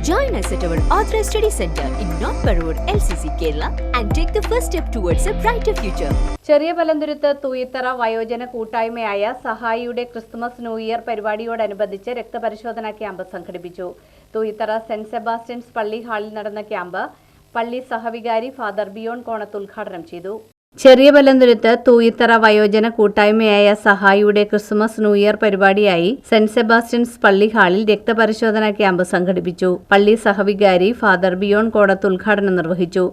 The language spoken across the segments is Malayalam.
Join us at our Authorized Study Center in North Parur, LCC, Kerala, and take the first step towards a brighter future. ചെറിയ പലന്തുരുത്ത് തൂയിത്തറ വയോജന കൂട്ടായ്മയായ സഹായിയുടെ ക്രിസ്തുമസ് ന്യൂ ഇയർ പരിപാടിയോടനുബന്ധിച്ച് രക്തപരിശോധന ക്യാമ്പ് സംഘടിപ്പിച്ചു തൂയിത്തറ സെന്റ് സെബാസ്റ്റ്യൻസ് പള്ളി ഹാളിൽ നടന്ന ക്യാമ്പ് പള്ളി സഹവികാരി ഫാദർ ബിയോൺ കോണത്ത് ഉദ്ഘാടനം ചെയ്തു ചെറിയ പലന്തുരുത്ത് തൂയിത്തറ വയോജന കൂട്ടായ്മയായ സഹായിയുടെ ക്രിസ്മസ് ന്യൂ ഇയർ പരിപാടിയായി സെന്റ് സെബാസ്റ്റ്യൻസ് പള്ളി ഹാളിൽ രക്തപരിശോധനാ ക്യാമ്പ് സംഘടിപ്പിച്ചു. പള്ളി സഹവികാരി ഫാദർ ബിയോൺ കോടത്ത് ഉദ്ഘാടനം നിർവഹിച്ചു.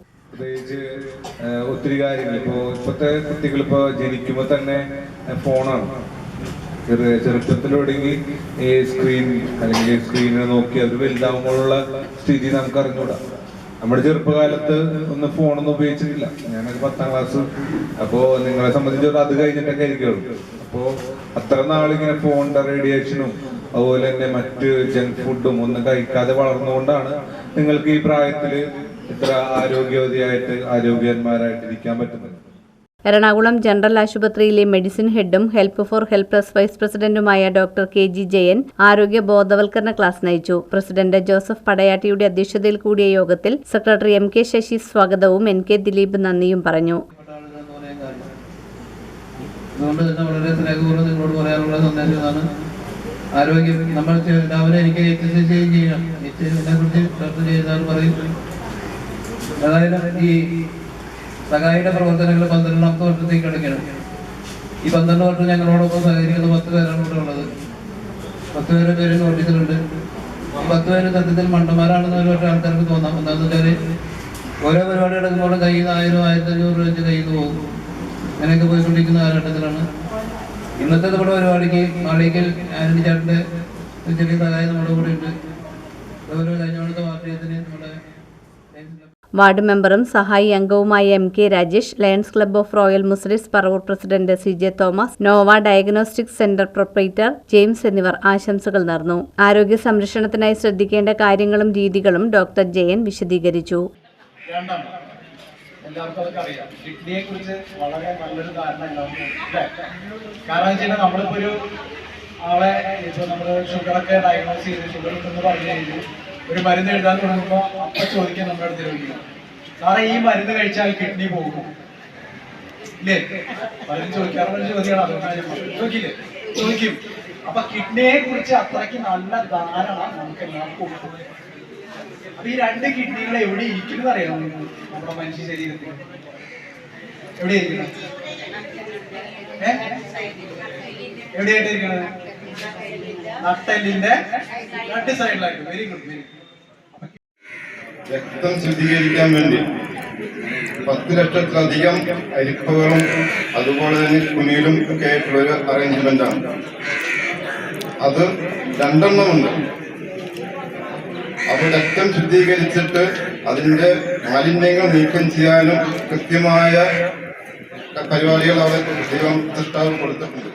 ഒത്തിരി കാര്യങ്ങൾ. ഇപ്പോൾ ഇപ്പോഴത്തെ കുട്ടികൾ ഇപ്പോൾ ജനിക്കുമ്പോൾ തന്നെ ഫോണാണ്. ചെറുപ്പത്തിൽ ഈ സ്ക്രീൻ അല്ലെങ്കിൽ സ്ക്രീനിൽ നോക്കി അത് വലുതാകുമ്പോഴുള്ള സ്ഥിതി നമുക്ക് അറിഞ്ഞൂടാ നമ്മുടെ ചെറുപ്പകാലത്ത് ഒന്ന് ഫോണൊന്നും ഉപയോഗിച്ചിട്ടില്ല. ഞാനൊക്കെ പത്താം ക്ലാസ് അപ്പോ നിങ്ങളെ സംബന്ധിച്ചോളം അത് കഴിഞ്ഞിട്ടൊക്കെ ആയിരിക്കുള്ളൂ. അപ്പോ അത്ര നാളിങ്ങനെ ഫോണിന്റെ റേഡിയേഷനും അതുപോലെ തന്നെ മറ്റ് ജങ്ക് ഫുഡും ഒന്നും കഴിക്കാതെ വളർന്നുകൊണ്ടാണ് നിങ്ങൾക്ക് ഈ പ്രായത്തിൽ ഇത്ര ആരോഗ്യവതിയായിട്ട് ആരോഗ്യന്മാരായിട്ട് ഇരിക്കാൻ പറ്റുന്നത്. എറണാകുളം ജനറൽ ആശുപത്രിയിലെ മെഡിസിൻ ഹെഡും ഹെൽപ്പ് ഫോർ ഹെൽപ്ലസ് വൈസ് പ്രസിഡന്റുമായ ഡോക്ടർ കെ ജി ജയൻ ആരോഗ്യ ബോധവൽക്കരണ ക്ലാസ് നയിച്ചു. പ്രസിഡന്റ് ജോസഫ് പടയാട്ടിയുടെ അധ്യക്ഷതയിൽ കൂടിയ യോഗത്തിൽ സെക്രട്ടറി എം കെ ശശി സ്വാഗതവും എൻ കെ ദിലീപ് നന്ദിയും പറഞ്ഞു. അതുകൊണ്ട് തന്നെ നിങ്ങളോട് പറയാനുള്ള സന്ദേശം ഇതാണ് ആരോഗ്യം നമ്മൾ രാവിലെ എനിക്ക് എക്സസൈസ് ചെയ്യണം ഇതിനെ കുറിച്ച് ചർച്ച ചെയ്താൽ പറയും. അതായത് ഈ സഹായിയുടെ പ്രവർത്തനങ്ങൾ പന്ത്രണ്ടാമത്തെ വർഷത്തേക്ക് എടുക്കണം ഈ പന്ത്രണ്ട് വർഷം ഞങ്ങളോടൊപ്പം സഹകരിക്കുന്ന പത്ത് പേരാണ് ഇവിടെ ഉള്ളത്. പത്ത് പേരെ പേര് നോട്ടീസിലുണ്ട് ഈ പത്ത് പേര് സത്യത്തിൽ മണ്ടന്മാരാണെന്ന് ഒരു പക്ഷേ ആൾക്കാർക്ക് തോന്നാം. എന്താണെന്ന് വെച്ചാൽ ഓരോ പരിപാടി എടുക്കുമ്പോഴും കയ്യിൽ നിന്ന് ആയിരം ആയിരത്തി അഞ്ഞൂറ് രൂപ വെച്ച് കയ്യിൽ നിന്ന് പോകും. അങ്ങനെയൊക്കെ പോയിക്കൊണ്ടിരിക്കുന്ന കാലഘട്ടത്തിലാണ്. ഇന്നത്തെ നമ്മുടെ പരിപാടിക്ക് മാളിക്കൽ ആനന്ദി ചാട്ടിന്റെ ചെറിയ സഹായം നമ്മുടെ കൂടെ ഉണ്ട്. അതുപോലെ കഴിഞ്ഞ പാർട്ടിയത്തിന് നമ്മുടെ വാർഡ് മെമ്പറും സഹായി അംഗവുമായ M K Rajesh Lions club of royal Muslims Paravur president C J Thomas Nova diagnostic centre proprietor James എന്നിവർ ആശംസകൾ നേർന്നു. ആരോഗ്യ സംരക്ഷണത്തിനായി ശ്രദ്ധിക്കേണ്ട കാര്യങ്ങളും രീതികളും ഡോക്ടർ ജയൻ വിശദീകരിച്ചു. എല്ലാവർക്കും അറിയാം കുറിച്ച് വളരെ നമ്മളിപ്പോ ഒരു ആളെ ഇപ്പൊ നമ്മൾ ഷുഗറൊക്കെ ഡയഗ്നോസ് ചെയ്ത് ഷുഗർ പറഞ്ഞു കഴിഞ്ഞു. ഒരു മരുന്ന് എഴുതാൻ തുടങ്ങുമ്പോൾ അപ്പ ചോദിക്കാൻ നമ്മുടെ അടുത്ത് ചോദിക്കും സാറേ ഈ മരുന്ന് കഴിച്ചാൽ കിഡ്നി പോകും ഇല്ലേ? മരുന്ന് ചോദിക്കാറുള്ള ചോദ്യമാണ്. ചോദിക്കില്ലേ ചോദിക്കും. അപ്പൊ കിഡ്നിയെ കുറിച്ച് അത്രയ്ക്ക് നല്ല ധാരണ നമുക്ക് എല്ലാവർക്കും അപ്പൊ ഈ രണ്ട് കിഡ്നികൾ എവിടെ ഇരിക്കുന്നത് നിങ്ങൾക്ക് നമ്മുടെ മനുഷ്യ ശരീരത്തിൽ. എവിടെ ഇരിക്കണത് നട്ടെല്ലിന്റെ രണ്ട് സൈഡിലായിട്ട്. വെരി ഗുഡ് വെരി രക്തം ശുദ്ധീകരിക്കാൻ വേണ്ടി പത്ത് ലക്ഷത്തിലധികം അരിപ്പകളും അതുപോലെ തന്നെ കുനിയിലും ഒക്കെ ആയിട്ടുള്ള ഒരു അറേഞ്ച്മെന്റ് ആണ്. അത് രണ്ടെണ്ണമുണ്ട് അപ്പൊ രക്തം ശുദ്ധീകരിച്ചിട്ട് അതിന്റെ മാലിന്യങ്ങൾ നീക്കം ചെയ്യാനും കൃത്യമായ പരിപാടികൾ അവർ ദൈവം കൊടുത്തിട്ടുണ്ട്.